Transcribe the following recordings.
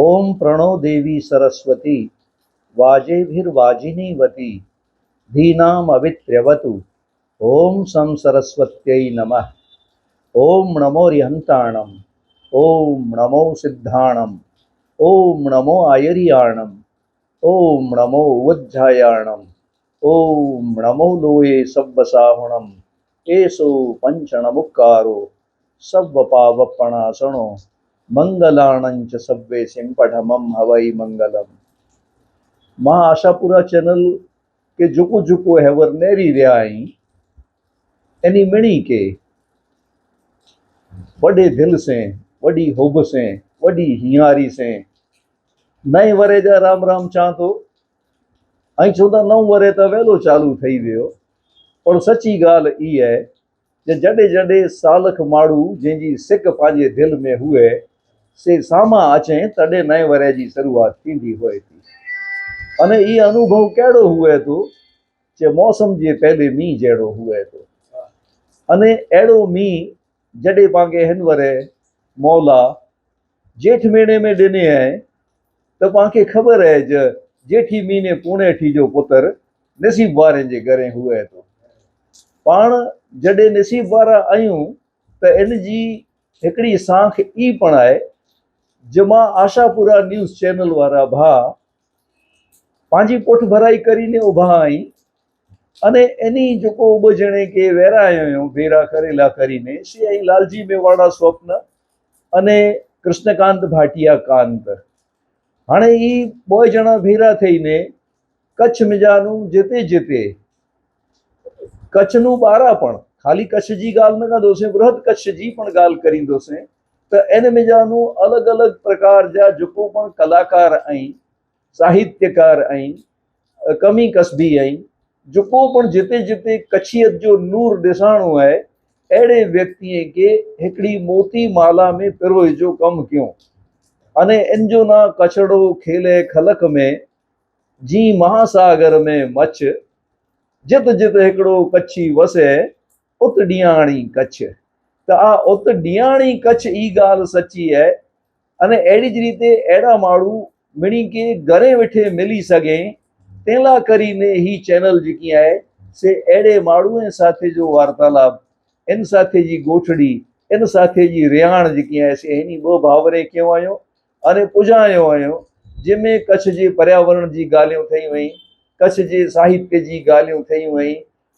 ઓમ પ્રણો દેવી સરસ્વતી વાજેભિર્વાજિની વતી, ધીનામ અવિત્ર્યવતુ, ઓમ સમ સરસ્વત્યૈ નમઃ, ઓમ નમો રિહંતાણમ, ઓમ નમો સિદ્ધાણમ, ઓમ નમો આયરિયાણમ, ઓમ નમો ઉવજ્જાયાણમ ઓમ નમો લોયે સબ્બસાહણમ એસો પંચણમુક્કારો સબ્વપાવપણાસણો મંગલાણંચ સબ્વે સિંપઢમમ હવૈ મંગલમ मां आशापुरा चैनल के जुको जुको हैवर नेरी रहा आई एनी मिणी के वॾे दिल से वॾी हुब से वॾी हियारी से नए वरे जा राम राम चवां थो ऐं छो त नओं वरे त वेलो चालू ठही वियो पर सची ॻाल्हि इहा आहे जे जॾहिं जॾहिं सालख माण्हू जंहिंजी सिक पंहिंजे दिलि में हुए સે સામા આચે તડે નય વરેજી શરૂઆત કીધી હોય હતી અને એ અનુભવ કેડો હુએ તો જે મોસમ જે પહેલે મી જેડો હુએ તો અને એડો મી જડે પાંગે હનવરે मौला जेठ महीने में ॾिने आहे त पाणखे ख़बर आहे ज जेठी मीने पूणे थी जो पुत्र नसीब वारनि जे घरे हुए थो पाण जॾहिं नसीब वारा आहियूं त इन जी हिकिड़ी साख ई पण आहे જેમાં આશાપુરા ન્યૂઝ ચેનલ વાળા ભા પાંજી પોઠ ભરાઈ કરીને ઊભા અહીં અને એની જોકો ઉબજણે કે વેરાયો ભેરા કરેલા કરીને, શ્રી લાલજી મેવાડા સ્વપ્ન અને કૃષ્ણકાંત ભાટિયા કાંત. હાણે એ બે જણા ભેરા થઈને કચ્છ મિજાનું જેતે જેતે કચ્છનું બારા પણ, ખાલી કચ્છજી ગાલ ન કાંધોસે બૃહદ કચ્છજી પણ ગાલ કરી દોસે. करींदोसीं त इन मिजानूं अलॻि अलॻि प्रकार जा जेको पण कलाकार आहिनि साहित्यकार आहिनि कमी कसबी आहिनि जेको पण जिते जिते कच्छियत जो नूर ॾिसाणो आहे अहिड़े व्यक्तिअ खे हिकिड़ी मोती माला में पिरोए जो कमु कयूं अने इन जो ना कछड़ो खेले खलक में जी महासागर में मछ जित जित हिकिड़ो कच्छी वसे उत ॾियाणी कच्छ તો આ ઓતડિયાણી કચ્છ ઈ ગાલ સચ્ચી હે. અને એડી જ રીતે એડા માળું મિણી કે ઘરે વેઠે મિલી સગે, તેલા કરીને હી ચેનલ જેકી હે સે એડે માળુએ સાથે જો વાર્તાલાપ इन સાથે જી ગોઠડી इन સાથે જી રિયાણ જેકી હે સે એની બો ભાવરે કહેવાયો અને પૂજાયો આયો जंहिंमें कच्छ जे पर्यावरण जी ॻाल्हियूं थियूं वई कच्छ जे साहित्य जी ॻाल्हियूं थियूं वई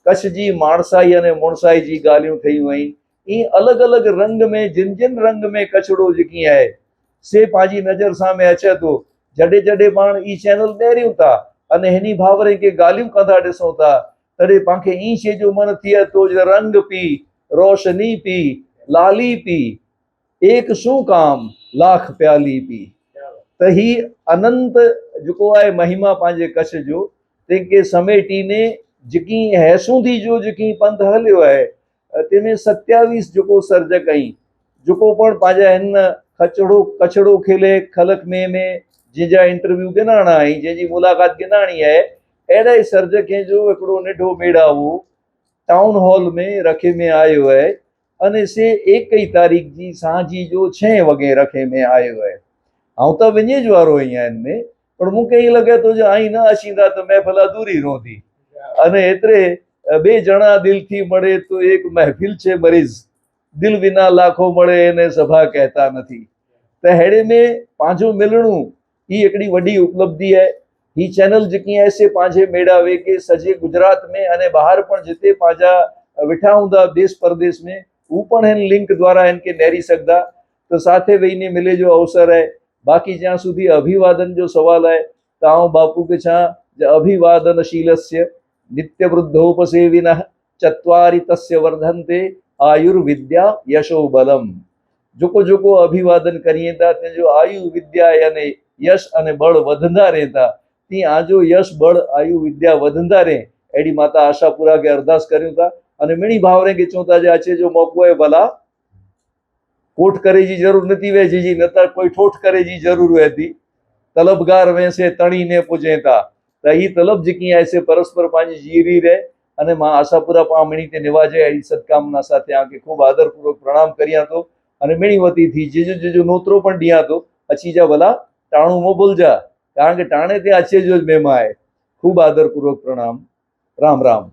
कच्छ जी माणसाई अने मुणसाई जी ॻाल्हियूं थियूं वई ईअं अलॻि अलॻि रंग में जिन जिन रंग में कचिड़ो जेकी आहे से पंहिंजी नज़र साम्हूं अचे थो जॾहिं जॾहिं पाण ई चैनल ॾेरियूं था अने हिन भावरे खे ॻाल्हियूं कंदा ॾिसूं था तॾहिं पाणखे ई शइ जो मन थिए थो जो रंग पी रोशनी पी लाली पी एक शू काम लाख प्याली पी त ही अनंत जेको आहे महिमा पंहिंजे कच्छ जो तंहिंखे समेटीने जेकी हैसूंदी जो जेकी पंथ हलियो आहे તેને સત્યાવીસ જુકો સર્જક અહીં. જુકો પણ પાજા એન ખચડો, કચડો ખેલે, ખલક મે મે જીજા ઇન્ટરવ્યુ ગનાણા અહીં જેજી મુલાકાત ગનાણી હે એડા સર્જક હે જો એકડો નેઢો મેળાવો ટાઉન હોલ મે રખે મે આયો હે, અને સે એકઈ તારીખ જી સાંજી જો છે વગે રખે મે આયો હે. હું તો વञे જ વારો અહીંયા એમને પણ હું કઈ લગે તો જો અહીં ના અશીંદા તો મેં ભલા દૂરી રોધી. અને એટલે બે જણા દિલથી મળે તો એક મહેફિલ છે મરીઝ દિલ વિના લાખો મળે એને સભા કહેતા નથી त अहिड़े में पंहिंजो मिलणो ही हिकिड़ी वॾी उपलब्धि आहे ही चैनल जेकी आहे से पंहिंजे मेड़ा वेके सॼे गुजरात में अने ॿाहिरि पण जिते पंहिंजा वेठा हूंदा देश परदेश में हू पण हिन लिंक द्वारा हिन खे ॾेरी सघंदा त साथे वेहीने मिले जो अवसर आहे बाक़ी જ્યાં સુધી અભિવાદન जो સવાલ आहे त आउं बापू खे छा अभिवादनशीलस्य નિત્યવૃદ્ધોપસેવિનઃ ચત્વારી તસ્ય વર્ધંતે આયુર્વિદ્યા યશો બલમ જોકો જોકો અભિવાદન કરીએ તા તે જો આયુ વિદ્યા અને યશ અને બળ વધંદા રહેતા તે આજો યશ બળ આયુ વિદ્યા વધંદા રહે એડી માતા આશાપુરા કે અરદાસ કર્યું તા અને મીણી ભાવરે કે ચોતા જે છે જો મોકો એ ભલા કોટ કરેજી જરૂર નથી વેજીજી નતર કોઈ ઠોઠ કરેજી જરૂર હતી તલબગાર વેસે તણીને પૂજેતા ही तलब जेकी आहे से પરસ્પર પાંજી જીરી રહે અને માં આશાપુરા પામણી તે નિવાજે એડી સદકામના સાથે આંકે ખૂબ આદરપૂર્વક પ્રણામ કર્યા તો અને મીણી વતીથી જીજુ જીજુ નોતરો પણ ડિયા તો અચી જા ભલા ટાણું મો બોલજા કારણ કે ટાણે તે અચે જો જ મેમાં આય ખૂબ આદરપૂર્વક પ્રણામ રામ રામ